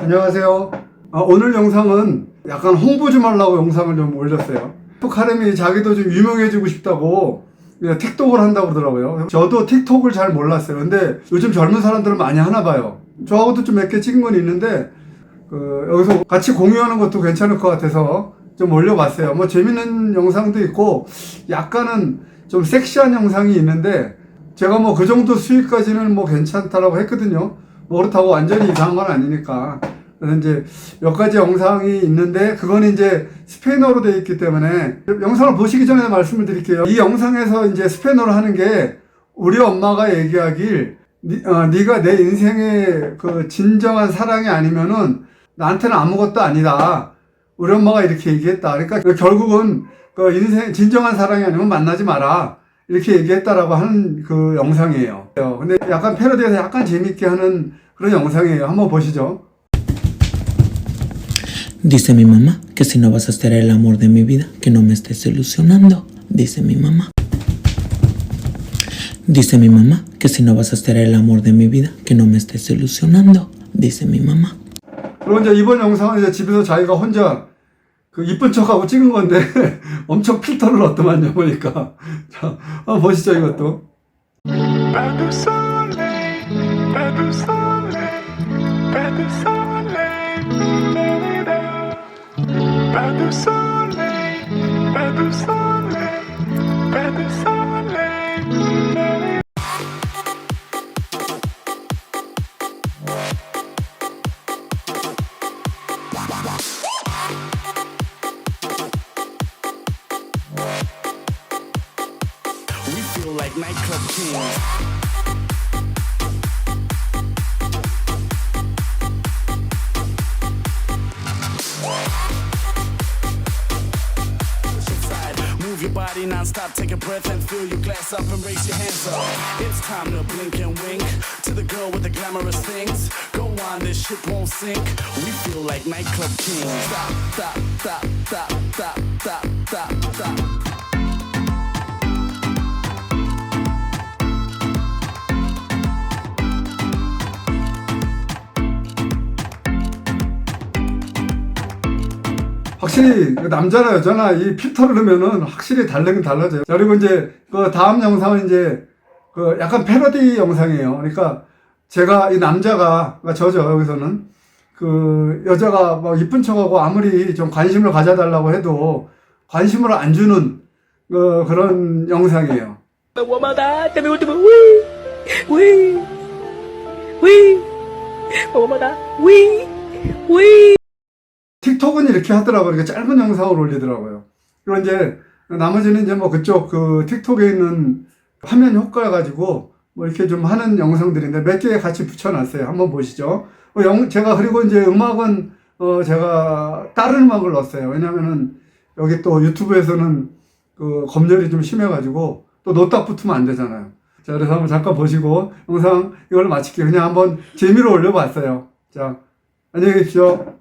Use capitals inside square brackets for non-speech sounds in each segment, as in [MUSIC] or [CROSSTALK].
안녕하세요. 아, 오늘 영상은 약간 홍보 좀 하려고 영상을 좀 올렸어요. 톡하렘이 자기도 좀 유명해지고 싶다고 틱톡을 한다고 그러더라고요. 저도 틱톡을 잘 몰랐어요. 근데 요즘 젊은 사람들은 많이 하나 봐요. 저하고도 좀 몇 개 찍은 건 있는데 그 여기서 같이 공유하는 것도 괜찮을 것 같아서 좀 올려봤어요. 뭐 재밌는 영상도 있고 약간은 좀 섹시한 영상이 있는데 제가 뭐 그 정도 수익까지는 뭐 괜찮다라고 했거든요. 뭐 그렇다고 완전히 이상한 건 아니니까. 그래서 이제 몇 가지 영상이 있는데 그건 이제 스페인어로 되어 있기 때문에 영상을 보시기 전에 말씀을 드릴게요. 이 영상에서 이제 스페인어로 하는 게 우리 엄마가 얘기하길 니, 어, 네가 내 인생의 그 진정한 사랑이 아니면은 나한테는 아무것도 아니다. 우리 엄마가 이렇게 얘기했다. 그러니까 결국은 그 인생 진정한 사랑이 아니면 만나지 마라. 이렇게 얘기했다라고 하는 그 영상이에요. 근데 약간 패러디해서 약간 재밌게 하는 그런 영상이에요. 한번 보시죠. Dice mi mamá que si no vas a ser el amor de mi vida, que no me estés ilusionando. Dice mi mamá. Dice mi mamá que si no vas a ser el amor de mi vida, que no me estés ilusionando. Dice mi mamá. 그리고 이제 이번 영상은 이제 집에서 자기가 혼자 그 이쁜 척하고 찍은 건데 엄청 필터를 얻더만요 보니까 자 한번 보시죠 이것도 We feel like nightclub kings. Move your body non-stop, take a breath and fill your glass up and raise your hands up. It's time to blink and wink to the girl with the glamorous things. Go on, this ship won't sink. We feel like nightclub kings. Stop, stop, stop, stop, stop, stop, stop, stop. 확실히 그 남자나 여자나 이 필터를 넣으면은 확실히 달라긴 달라져요. 자, 그리고 이제 그 다음 영상은 이제 그 약간 패러디 영상이에요. 그러니까 제가 이 남자가 그러니까 저죠 여기서는 그 여자가 뭐 이쁜 척하고 아무리 좀 관심을 가져달라고 해도 관심을 안 주는 그 그런 영상이에요. 워마다 때문에 올 때면 위위위 워마다 위위 톡은 이렇게 하더라고요. 이렇게 짧은 영상을 올리더라고요. 그리고 이제 나머지는 이제 뭐 그쪽 그 틱톡에 있는 화면 효과 가지고 뭐 이렇게 좀 하는 영상들인데 몇 개 같이 붙여놨어요. 한번 보시죠. 어, 영, 제가 그리고 이제 음악은 어 제가 다른 음악을 넣었어요. 왜냐면은 여기 또 유튜브에서는 그 검열이 좀 심해가지고 또 노딱 붙으면 안 되잖아요. 자, 그래서 한번 잠깐 보시고 영상 이걸 마칠게요. 그냥 한번 재미로 올려봤어요. 자, 안녕히 계십시오.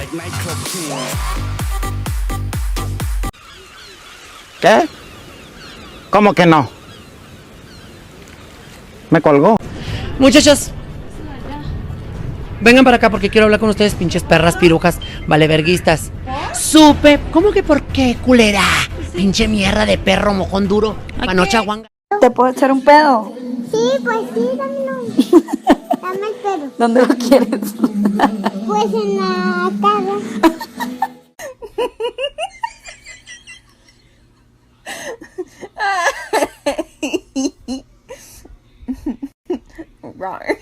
Like nightclub kings. ¿Qué? ¿Cómo que no? Me colgó. Muchachos, vengan para acá porque quiero hablar con ustedes, pinches perras, pirujas, valeverguistas. Supe, ¿cómo que por qué, culera? Pinche mierda de perro mojón duro, panocha guanga. ¿Te puedo echar un pedo? Sí, pues sí, dámelo. [LAUGHS] Dame el pedo. ¿Dónde lo quieres? Pues en la. [LAUGHS] [LAUGHS] Rawr.